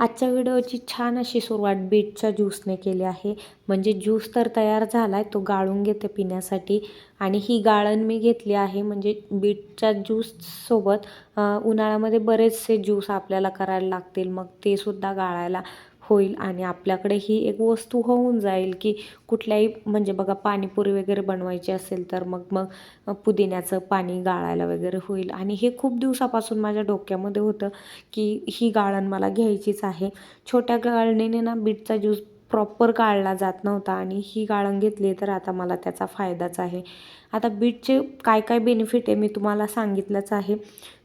आजच्या व्हिडिओची छान अशी सुरुवात बीटच्या ज्यूसने केली आहे. म्हणजे ज्यूस तर तयार झाला आहे तो गाळून घेते पिण्यासाठी. आणि ही गाळण मी घेतली आहे म्हणजे बीटच्या ज्यूससोबत उन्हाळ्यामध्ये बरेचसे ज्यूस आपल्याला करायला लागतील. मग ते सुद्धा गाळायला होईल आणि आपल्याकडे ही एक वस्तू होऊन जाईल की कुठल्याही म्हणजे बघा पाणीपुरी वगैरे बनवायची असेल तर मग मग पुदिन्याचं पाणी गाळायला वगैरे होईल. आणि हे खूप दिवसापासून माझ्या डोक्यामध्ये होतं की ही गाळण मला घ्यायचीच आहे. छोट्या गाळणीने ना बीटचा ज्यूस प्रॉपर गाळला जात नव्हता आणि ही गाळण घेतली तर आता मला त्याचा फायदाच आहे. आता बीटचे काय काय बेनिफिट आहे मी तुम्हाला सांगितलंच आहे.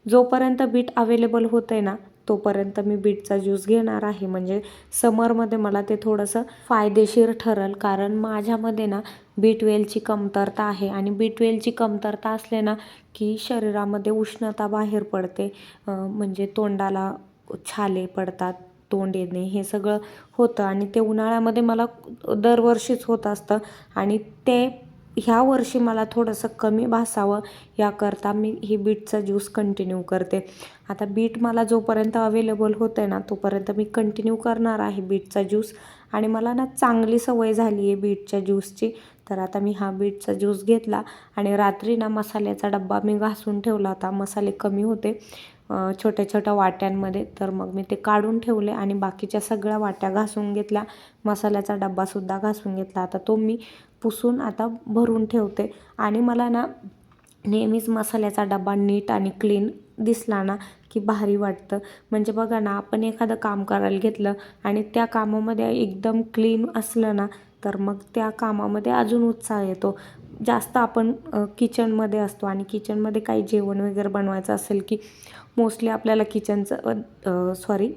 जोपर्यंत बीट अवेलेबल होतं आहे ना तोपर्यंत मी बीटचा ज्यूस घेणार आहे. म्हणजे समरमध्ये मला ते थोडंसं फायदेशीर ठरल. कारण माझ्यामध्ये ना बीटवेलची कमतरता आहे. आणि बीटवेलची कमतरता असले ना की शरीरामध्ये उष्णता बाहेर पडते. म्हणजे तोंडाला छाले पडतात तोंड येणे हे सगळं होतं. आणि ते उन्हाळ्यामध्ये मला दरवर्षीच होत असतं. आणि ते ह्या वर्षी मला थोडंसं कमी भासावं याकरता मी ही बीटचा ज्यूस कंटिन्यू करते. आता बीट मला जोपर्यंत अवेलेबल होत आहे ना तोपर्यंत मी कंटिन्यू करणार आहे बीटचा ज्यूस. आणि मला ना चांगली सवय झाली आहे बीटच्या ज्यूसची. तर आता मी हा बीटचा ज्यूस घेतला आणि रात्री ना मसाल्याचा डब्बा मी घासून ठेवला होता. मसाले कमी होते छोट्या छोट्या वाट्यांमध्ये. तर मग मी ते काढून ठेवले आणि बाकीच्या सगळ्या वाट्या घासून घेतल्या. मसाल्याचा डब्बासुद्धा घासून घेतला. आता तो मी पुसून आता भरून ठेवते. आणि मला ना नेहमीच मसाल्याचा डबा नीट आणि क्लीन दिसला ना की भारी वाटतं. म्हणजे बघा ना आपण एखादं काम करायला घेतलं आणि त्या कामामध्ये एकदम क्लीन असलं ना तर मग त्या कामामध्ये अजून उत्साह येतो. जास्त आपण किचनमध्ये असतो आणि किचनमध्ये काही जेवण वगैरे बनवायचं असेल की मोस्टली आपल्याला किचनचं सॉरी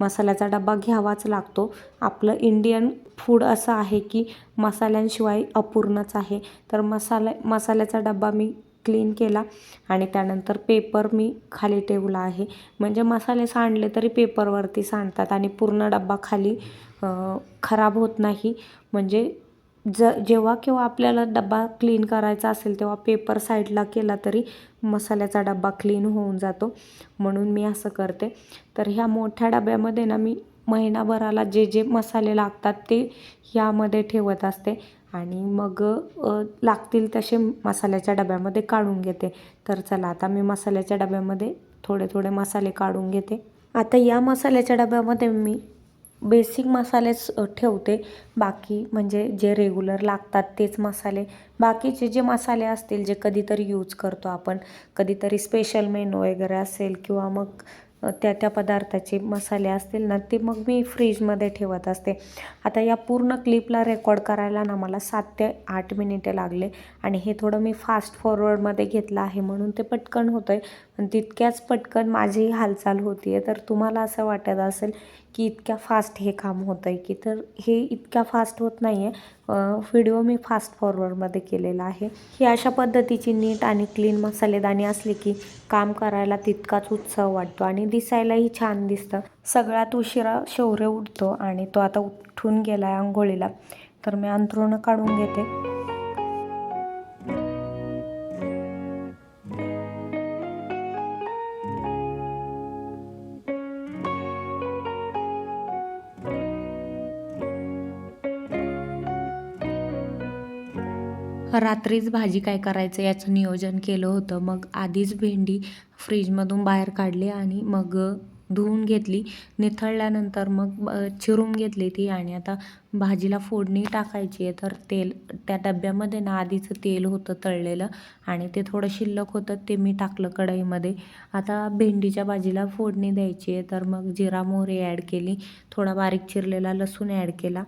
मसाल्याचा डबा घ्यावाच लागतो. आपलं इंडियन फूड असं आहे की मसाल्यांशिवाय अपूर्णच आहे. तर मसाला मसाल्याचा डबा मी क्लीन केला आणि त्यानंतर पेपर मी खाली ठेवला आहे. म्हणजे मसाले सांडले तरी पेपरवरती सांडतात आणि पूर्ण डब्बा खाली खराब होत नाही. म्हणजे ज जेव्हा केव्हा आपल्याला डबा क्लीन करायचा असेल तेव्हा पेपर साईडला केला तरी मसाल्याचा डबा क्लीन होऊन जातो. म्हणून मी असं करते. तर ह्या मोठ्या डब्यामध्ये ना मी महिनाभराला जे जे मसाले लागतात ते ह्यामध्ये ठेवत असते. आणि मग लागतील तसे मसाल्याच्या डब्यामध्ये काढून घेते. तर चला आता मी मसाल्याच्या डब्यामध्ये थोडे थोडे मसाले काढून घेते. आता या मसाल्याच्या डब्यामध्ये मी बेसिक मसालेच ठेवते. बाकी म्हणजे जे रेग्युलर लागतात तेच मसाले. बाकीचे जे मसाले असतील जे कधीतरी यूज करतो आपण कधीतरी स्पेशल मेनू वगैरे असेल किंवा मग त्या त्या पदार्थाचे मसाले असतील ना ते मग मी फ्रीजमध्ये ठेवत असते. आता या पूर्ण क्लिपला रेकॉर्ड करायला ना मला सात ते आठ मिनिटे लागले आणि हे थोडं मी फास्ट फॉरवर्डमध्ये घेतलं आहे म्हणून ते पटकन होतं आहे पण तितक्याच पटकन माझीही हालचाल होती आहे तर तुम्हाला असं वाटत असेल की इतक्या फास्ट हे काम होतं आहे की तर हे इतक्या फास्ट होत नाही आहे व्हिडिओ मी फास्ट फॉरवर्डमध्ये केलेला आहे. ही अशा पद्धतीची नीट आणि क्लीन मसालेदाणी असली की काम करायला तितकाच उत्साह वाटतो आणि दिसायलाही छान दिसतं. सगळ्यात उशिरा शौर्य उठतो आणि तो आता उठून गेला आहे आंघोळीला. तर मी अंथरुणं काढून घेते. रात्रीच भाजी काय करायचं याचं नियोजन केलं होतं. मग आधीच भेंडी फ्रीजमधून बाहेर काढली आणि मग धुवून घेतली. निथळल्यानंतर मग चिरून घेतली ती आणि आता भाजीला फोडणी टाकायची आहे. तर तेल त्या डब्यामध्ये ना आधीचं तेल होतं तळलेलं आणि ते थोडं शिल्लक होतं ते मी टाकलं कढईमध्ये. आता भेंडीच्या भाजीला फोडणी द्यायची आहे. तर मग जिरा मोहरी ॲड केली थोडा बारीक चिरलेला लसूण ॲड केला.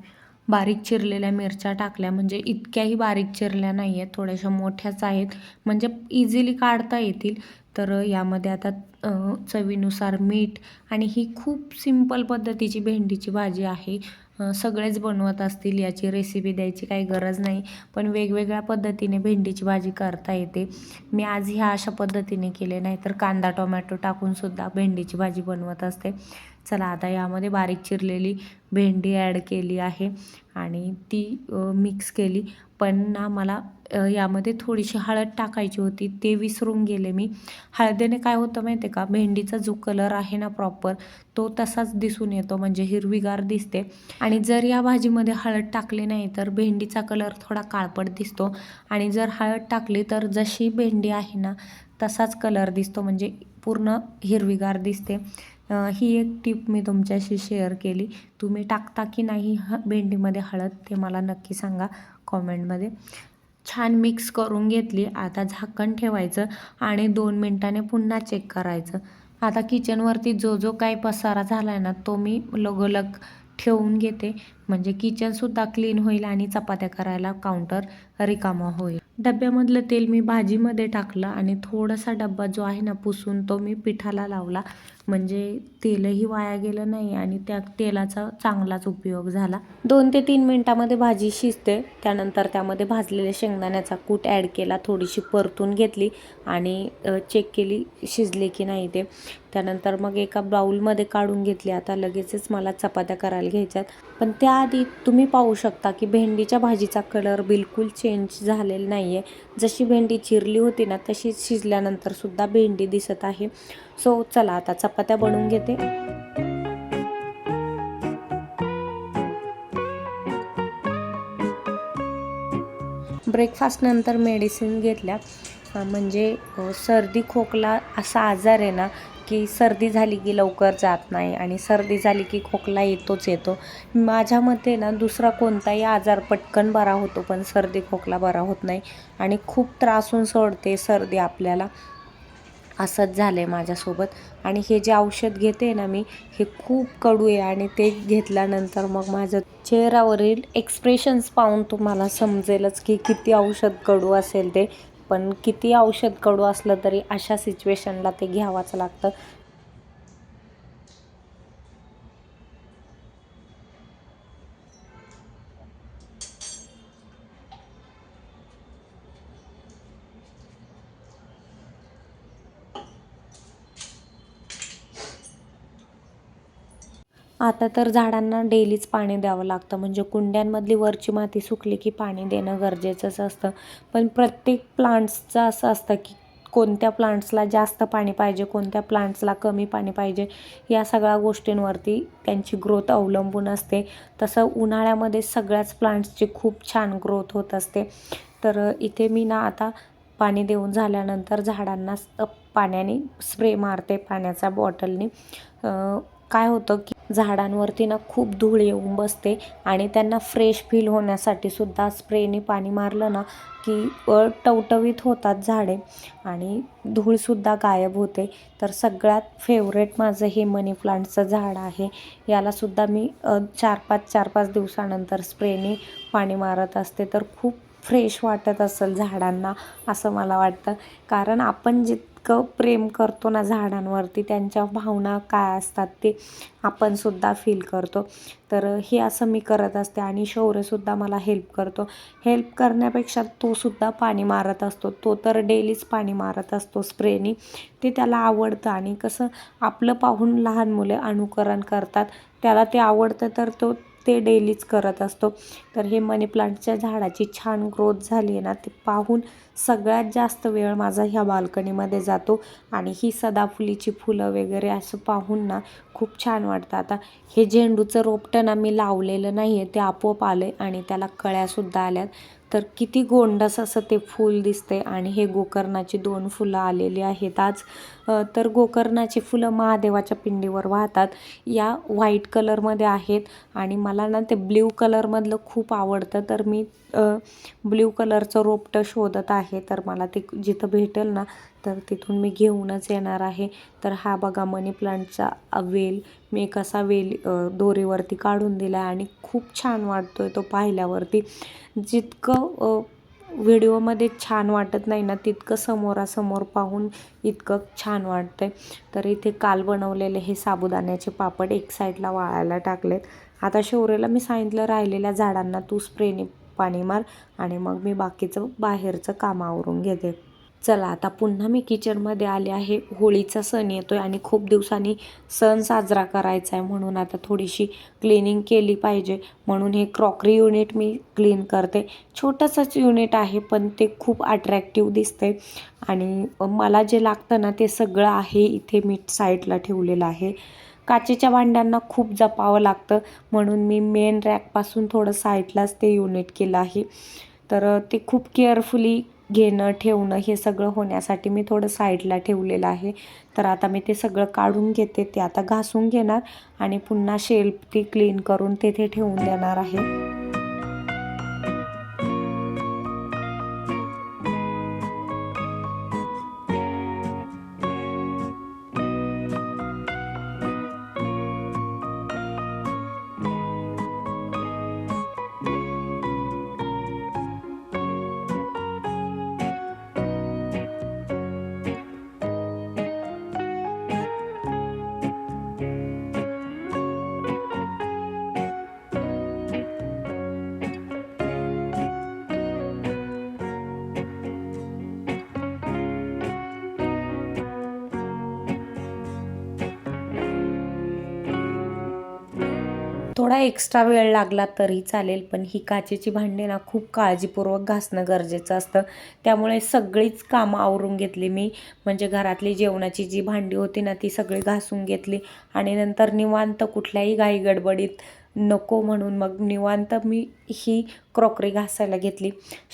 बारीक चिरलेल्या मिरच्या टाकल्या. म्हणजे इतक्याही बारीक चिरल्या नाही आहेत थोड्याशा मोठ्याच आहेत. म्हणजे इझिली काढता येतील. तर यामध्ये आता चवीनुसार मीठ आणि ही खूप सिंपल पद्धतीची भेंडीची भाजी आहे. सगळेच बनवत असतील याची रेसिपी द्यायची काही गरज नाही. पण वेगवेगळ्या पद्धतीने भेंडीची भाजी करता येते. मी आज ह्या अशा पद्धतीने केले नाही तर कांदा टोमॅटो टाकूनसुद्धा भेंडीची भाजी बनवत असते. चला आता यामध्ये बारीक चिरलेली भेंडी ॲड केली आहे आणि ती मिक्स केली. पण ना मला यामध्ये थोडीशी हळद टाकायची होती ते विसरून गेले मी. हळदीने काय होतं माहिती आहे का? भेंडीचा जो कलर आहे ना प्रॉपर तो तसाच दिसून येतो म्हणजे हिरवीगार दिसते. आणि जर या भाजीमध्ये हळद टाकली नाही तर भेंडीचा कलर थोडा काळपट दिसतो. आणि जर हळद टाकली तर जशी भेंडी आहे ना तसाच कलर दिसतो म्हणजे पूर्ण हिरवीगार दिसते. ही एक टीप मी तुमच्याशी शेअर केली. तुम्ही टाकता की नाही ह भेंडीमध्ये हळद ते मला नक्की सांगा कॉमेंटमध्ये छान मिक्स करून घेतली. आता झाकण ठेवायचं आणि दोन मिनटाने पुन्हा चेक करायचं. आता किचनवरती जो जो काही पसारा झाला आहे ना तो मी लगोलग ठेवून घेते. म्हणजे किचनसुद्धा क्लीन होईल आणि चपात्या करायला काउंटर रिकामा होईल. डब्यामधलं तेल मी भाजीमध्ये टाकलं आणि थोडासा डब्बा जो आहे ना पुसून तो मी पिठाला लावला. म्हणजे तेलही वाया गेलं नाही आणि त्या तेलाचा चांगलाच उपयोग झाला. दोन ते तीन मिनटामध्ये भाजी शिजते. त्यानंतर त्यामध्ये भाजलेल्या शेंगदाण्याचा कूट ॲड केला. थोडीशी परतून घेतली आणि चेक केली शिजले की नाही ते. त्यानंतर मग एका बाऊलमध्ये काढून घेतली. आता लगेचच मला चपात्या करायला घ्यायच्यात. पण त्याआधी तुम्ही पाहू शकता की भेंडीच्या भाजीचा कलर बिलकुल चेंज झालेला नाही आहे जशी भेंडी चिरली होती ना तशीच शिजल्यानंतरसुद्धा भेंडी दिसत आहे. सो चला आता चपात्या बनवून घेते. ब्रेकफास्टनंतर मेडिसिन घेतल्या. म्हणजे सर्दी खोकला असा आजार आहे ना की सर्दी झाली की लवकर जात नाही आणि सर्दी झाली की खोकला येतोच येतो. माझ्या मते ना दुसरा कोणताही आजार पटकन बरा होतो पण सर्दी खोकला बरा होत नाही आणि खूप त्रासून सोडते सर्दी आपल्याला. असंच झालं आहे माझ्यासोबत. आणि हे जे औषध घेते ना मी हे खूप कडू आहे आणि ते घेतल्यानंतर मग माझं चेहऱ्यावरील एक्सप्रेशन्स पाहून तुम्हाला समजेलच की किती औषध कडू असेल ते. पण किती औषध कडू असलं तरी अशा सिच्युएशनला ते घ्यावाच लागतं. आता तर झाडांना डेलीच पाणी द्यावं लागतं. म्हणजे कुंड्यांमधली वरची माती सुकली की पाणी देणं गरजेचंच असतं. पण प्रत्येक प्लांट्सचं असं असतं की कोणत्या प्लांट्सला जास्त पाणी पाहिजे कोणत्या प्लांट्सला कमी पाणी पाहिजे या सगळ्या गोष्टींवरती त्यांची ग्रोथ अवलंबून असते. तसं उन्हाळ्यामध्ये सगळ्याच प्लांट्सची खूप छान ग्रोथ होत असते. तर इथे मी ना आता पाणी देऊन झाल्यानंतर झाडांना पाण्याने स्प्रे मारते पाण्याचा बॉटलने. काय होतं की झाडांवरती ना खूप धूळ येऊन बसते आणि त्यांना फ्रेश फील होण्यासाठी सुद्धा स्प्रेने पाणी मारलं ना की टवटवीत होतात झाडे आणि धूळसुद्धा गायब होते. तर सगळ्यात फेवरेट माझं हे मनी प्लांटचं झाड आहे. यालासुद्धा मी चार पाच चार पाच दिवसानंतर स्प्रेने पाणी मारत असते. तर खूप फ्रेश वाटत असेल झाडांना असं मला वाटतं. कारण आपण इतकं प्रेम करतो ना झाडांवरती त्यांच्या भावना काय असतात ते आपणसुद्धा फील करतो. तर हे असं मी करत असते आणि शौर्यसुद्धा मला हेल्प करतो. हेल्प करण्यापेक्षा तोसुद्धा पाणी मारत असतो. तो तर डेलीच पाणी मारत असतो स्प्रेनी ते त्याला आवडतं आणि कसं आपलं पाहून लहान मुले अनुकरण करतात. त्याला ते आवडतं तर तो ते डेलीच करत असतो. तर हे मनी प्लांटच्या झाडाची छान ग्रोथ झाली आहे ना ते पाहून सगळ्यात जास्त वेळ माझा ह्या बाल्कनीमध्ये जातो. आणि ही सदाफुलीची फुलं वगैरे असं पाहून ना खूप छान वाटतं. आता हे झेंडूचं रोपटं ना मी लावलेलं नाही आहे ते आपोआप आलं आहे आणि त्याला कळ्यासुद्धा आल्यात. तर किती गोंडस असं ते फूल दिसते आणि हे गोकर्णाची दोन फुलं आलेली आहेत. आज तर गोकर्णाची फुलं महादेवाच्या पिंडीवर वाहतात. या व्हाईट कलरमध्ये आहेत. आणि मला ना ते ब्ल्यू कलरमधलं खूप आवडतं. तर मी ब्ल्यू कलरचं रोपटं शोधत आहे. तर मला ते जिथं भेटेल ना तर तिथून मी घेऊनच येणार आहे. तर हा बघा मनी प्लांटचा वेल मी कसा वेल दोरीवरती काढून दिला आहे आणि खूप छान वाटतो आहे तो पाहिल्यावरती. जितकं व्हिडिओमध्ये छान वाटत नाही ना तितकं समोरासमोर पाहून इतकं छान वाटतंय. तर इथे काल बनवलेले हे साबुदाण्याचे पापड एक साईडला वाळायला टाकलेत. आता शौर्यला मी सांगितलं राहिलेल्या झाडांना तू स्प्रेने पाणी मार आणि मग मी बाकीचं बाहेरचं काम आवरून घेते. चला आता पुन्हा मी किचनमध्ये आले आहे. होळीचा सण येतो आहे आणि खूप दिवसांनी सण साजरा करायचा आहे म्हणून आता थोडीशी क्लिनिंग केली पाहिजे. म्हणून हे क्रॉकरी युनिट मी क्लीन करते. छोटंसंच युनिट आहे पण ते खूप अट्रॅक्टिव्ह दिसते आणि मला जे लागतं ना ते सगळं आहे इथे मी साईडला ठेवलेलं आहे. काचेच्या भांड्यांना खूप जपावं लागतं. म्हणून मी मेन रॅकपासून थोडं साईडलाच ते युनिट केलं आहे. तर ते खूप केअरफुली घेणं ठेवणं हे सगळं होण्यासाठी मी थोडं साईडला ठेवलेलं आहे. तर आता मी ते सगळं काढून घेते ते आता घासून घेणार आणि पुन्हा शेल्फ ती क्लीन करून तेथे ठेवून देणार आहे. थोडा एक्स्ट्रा वेळ लागला तरी चालेल पण ही काचेची भांडी ना खूप काळजीपूर्वक घासणं गरजेचं असतं. त्यामुळे सगळीच कामं आवरून घेतली मी. म्हणजे घरातली जेवणाची जी भांडी होती ना ती सगळी घासून घेतली. आणि नंतर निवांत कुठल्याही घाई गडबडीत नको म्हणून मग निवांत मी ही क्रॉकरी घासायला घेतली.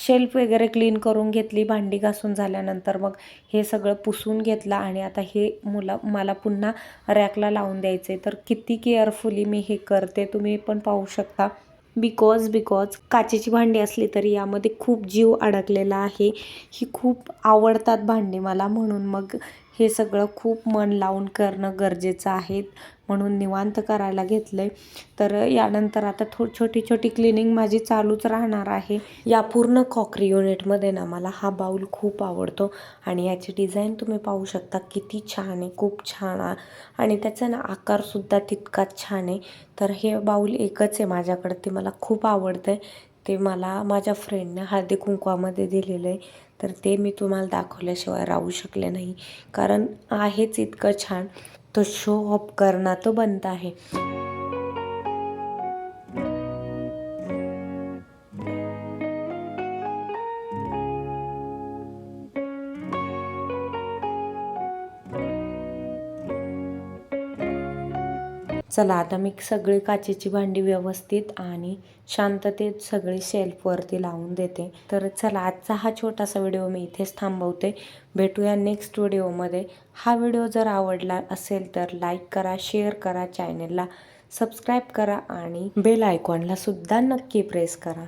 शेल्फ वगैरे क्लीन करून घेतली भांडी घासून झाल्यानंतर मग हे सगळं पुसून घेतलं आणि आता हे मुला मला पुन्हा रॅकला लावून द्यायचे तर किती केअरफुली मी हे करते तुम्ही पण पाहू शकता. बिकॉज बिकॉज काचेची भांडी असली तरी यामध्ये खूप जीव अडकलेला आहे. ही खूप आवडतात भांडी मला म्हणून मग हे सगळं खूप मन लावून करणं गरजेचं आहे म्हणून निवांत करायला घेतलं आहे तर यानंतर आता थो छोटी छोटी क्लिनिंग माझी चालूच राहणार आहे. या पूर्ण कॉकरी युनिटमध्ये ना मला हा बाऊल खूप आवडतो आणि याची डिझाईन तुम्ही पाहू शकता किती छान आहे खूप छान आणि त्याचा ना आकारसुद्धा तितकाच छान आहे. तर हे बाऊल एकच आहे माझ्याकडे ते मला खूप आवडतं आहे ते मला माझ्या फ्रेंडने हळदी कुंकवामध्ये दिलेलं आहे तर ते मी तुम्हाला दाखवल्याशिवाय राहू शकले नाही. कारण आहेच इतकं छान. तो शो ऑफ करणं तो बनता आहे. चला आता मी सगळी काचेची भांडी व्यवस्थित आणि शांततेत सगळी शेल्फवरती लावून देते. तर चला आजचा हा छोटासा व्हिडिओ मी इथेच थांबवते. भेटूया नेक्स्ट व्हिडिओमध्ये हा व्हिडिओ जर आवडला असेल तर लाईक करा शेअर करा चॅनलला सबस्क्राईब करा आणि बेल आयकॉनला सुद्धा नक्की प्रेस करा.